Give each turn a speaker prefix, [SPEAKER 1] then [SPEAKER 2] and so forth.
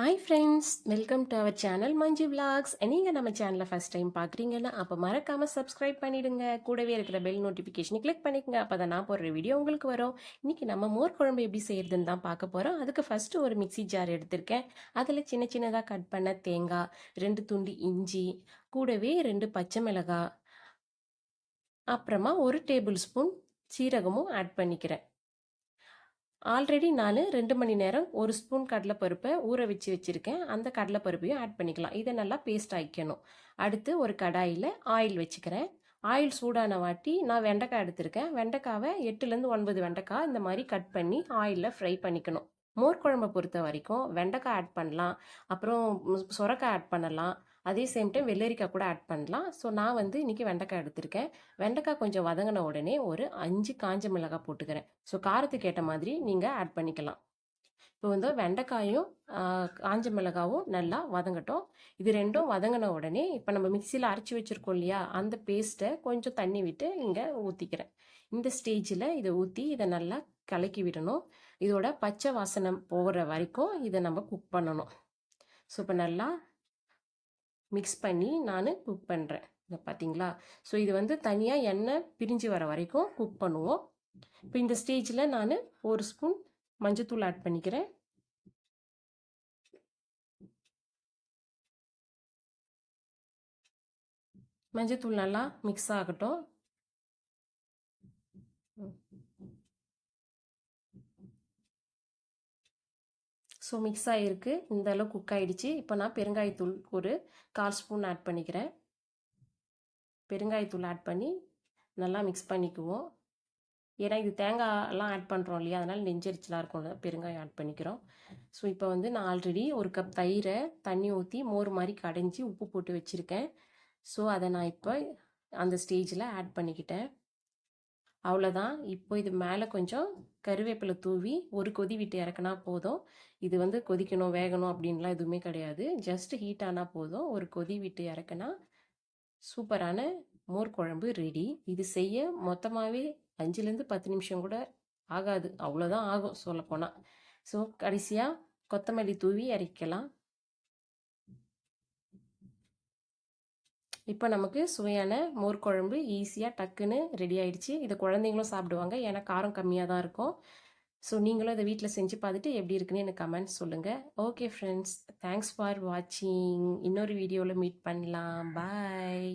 [SPEAKER 1] Hi friends welcome to our channel Manju vlogs நீங்கள் நம்ம சேனலை ஃபஸ்ட் டைம் பார்க்குறீங்கன்னா அப்போ மறக்காமல் சப்ஸ்கிரைப் பண்ணிடுங்க. கூடவே இருக்கிற பெல் நோட்டிஃபிகேஷனை கிளிக் பண்ணிக்கங்க. அப்போ தான் நான் போடுற வீடியோ உங்களுக்கு வரும். இன்றைக்கி நம்ம மோர் குழம்பு எப்படி செய்கிறதுன்னு தான் பார்க்க போகிறோம் அதுக்கு ஃபஸ்ட்டு ஒரு மிக்சி ஜார் எடுத்திருக்கேன். அதில் சின்ன சின்னதாக கட் பண்ண தேங்காய் ரெண்டு துண்டு இஞ்சி கூடவே ரெண்டு பச்சை மிளகாய் அப்புறமா ஒரு டேபிள் ஸ்பூன் சீரகமும் ஆட் பண்ணிக்கிறேன். ஆல்ரெடி நான் ரெண்டு மணி நேரம் ஒரு ஸ்பூன் கடலைப்பருப்பை ஊற வச்சு வச்சுருக்கேன். அந்த கடலைப்பருப்பையும் ஆட் பண்ணிக்கலாம். இதை நல்லா பேஸ்ட் ஆக்கிக்கணும். அடுத்து ஒரு கடாயில் ஆயில் வச்சுக்கிறேன். ஆயில் சூடான வாட்டி நான் வெண்டைக்காய் எடுத்திருக்கேன். வெண்டைக்காவை எட்டுலேருந்து ஒன்பது வெண்டைக்காய் இந்த மாதிரி கட் பண்ணி ஆயிலில் ஃப்ரை பண்ணிக்கணும். மோர் குழம்பு பொறுத்த வரைக்கும் வெண்டைக்காய் ஆட் பண்ணலாம். அப்புறம் சுரக்காய் ஆட் பண்ணலாம். அதே சேம் டைம் வெள்ளரிக்காய் கூட ஆட் பண்ணலாம். ஸோ நான் வந்து இன்றைக்கி வெண்டைக்காய் எடுத்திருக்கேன். வெண்டைக்காய் கொஞ்சம் வதங்கின உடனே ஒரு அஞ்சு காஞ்ச மிளகாய் போட்டுக்கிறேன். ஸோ காரத்துக்கு ஏற்ற மாதிரி நீங்கள் ஆட் பண்ணிக்கலாம். இப்போ வந்து வெண்டைக்காயும் காஞ்ச மிளகாவும் நல்லா வதங்கட்டும். இது ரெண்டும் வதங்கின உடனே இப்போ நம்ம மிக்சியில் அரைச்சி வச்சுருக்கோம் இல்லையா? அந்த பேஸ்ட்டை கொஞ்சம் தண்ணி விட்டு இங்கே ஊற்றிக்கிறேன் இந்த ஸ்டேஜில் இதை ஊற்றி இதை நல்லா கலக்கி விடணும். இதோட பச்சை வாசனம் போகிற வரைக்கும் இதை நம்ம குக் பண்ணணும். ஸோ இப்போ நல்லா மிக்ஸ் பண்ணி நான் குக் பண்ணுறேன் இதை பார்த்தீங்களா ஸோ இது வந்து தனியாக எண்ணெய் பிரிஞ்சு வர வரைக்கும் குக் பண்ணுவோம். இப்போ இந்த ஸ்டேஜில் நான் ஒரு ஸ்பூன் மஞ்சத்தூள் ஆட் பண்ணிக்கிறேன். மஞ்சத்தூள் நல்லா மிக்ஸ் ஆகட்டும். ஸோ மிக்ஸ் ஆகிருக்கு இந்த அளவு குக் ஆகிடுச்சு இப்போ நான் பெருங்காயத்தூள் ஒரு கால் ஸ்பூன் ஆட் பண்ணிக்கிறேன். பெருங்காயத்தூள் ஆட் பண்ணி நல்லா மிக்ஸ் பண்ணிக்குவோம். ஏன்னா இது தேங்காயெல்லாம் ஆட் பண்ணுறோம் இல்லையா? அதனால் நெஞ்சரிச்சலாக இருக்கும்ல பெருங்காயம் ஆட் பண்ணிக்கிறோம். ஸோ இப்போ வந்து நான் ஆல்ரெடி ஒரு கப் தயிரை தண்ணி ஊற்றி மோர் மாதிரி கடைஞ்சி உப்பு போட்டு வச்சுருக்கேன். ஸோ அதை நான் இப்போ அந்த ஸ்டேஜில் ஆட் பண்ணிக்கிட்டேன். அவ்வளோதான். இப்போ இது மேலே கொஞ்சம் கருவேப்பிலை தூவி ஒரு கொதி விட்டு இறக்குனா போதும். இது வந்து கொதிக்கணும் வேகணும் அப்படின்லாம் எதுவுமே கிடையாது. ஜஸ்ட் ஹீட் ஆனால் போதும். ஒரு கொதி விட்டு இறக்குனா சூப்பரான மோர் குழம்பு ரெடி இது செய்ய மொத்தமாகவே அஞ்சுலேருந்து பத்து நிமிஷம் கூட ஆகாது. அவ்வளோதான் ஆகும் சொல்லப்போனால் ஸோ கடைசியாக கொத்தமல்லி தூவி இறக்கலாம் இப்போ நமக்கு சுவையான மோர் குழம்பு ஈஸியாக டக்குன்னு ரெடி ஆயிடுச்சு. இதை குழந்தைங்களும் சாப்பிடுவாங்க. ஏன்னா காரம் கம்மியாக தான் இருக்கும். ஸோ நீங்களும் இதை வீட்டில் செஞ்சு பார்த்துட்டு எப்படி இருக்குன்னு எனக்கு கமெண்ட்ஸ் சொல்லுங்கள் ஓகே ஃப்ரெண்ட்ஸ் தேங்க்ஸ் ஃபார் வாட்சிங் இன்னொரு வீடியோவில் மீட் பண்ணலாம். பாய்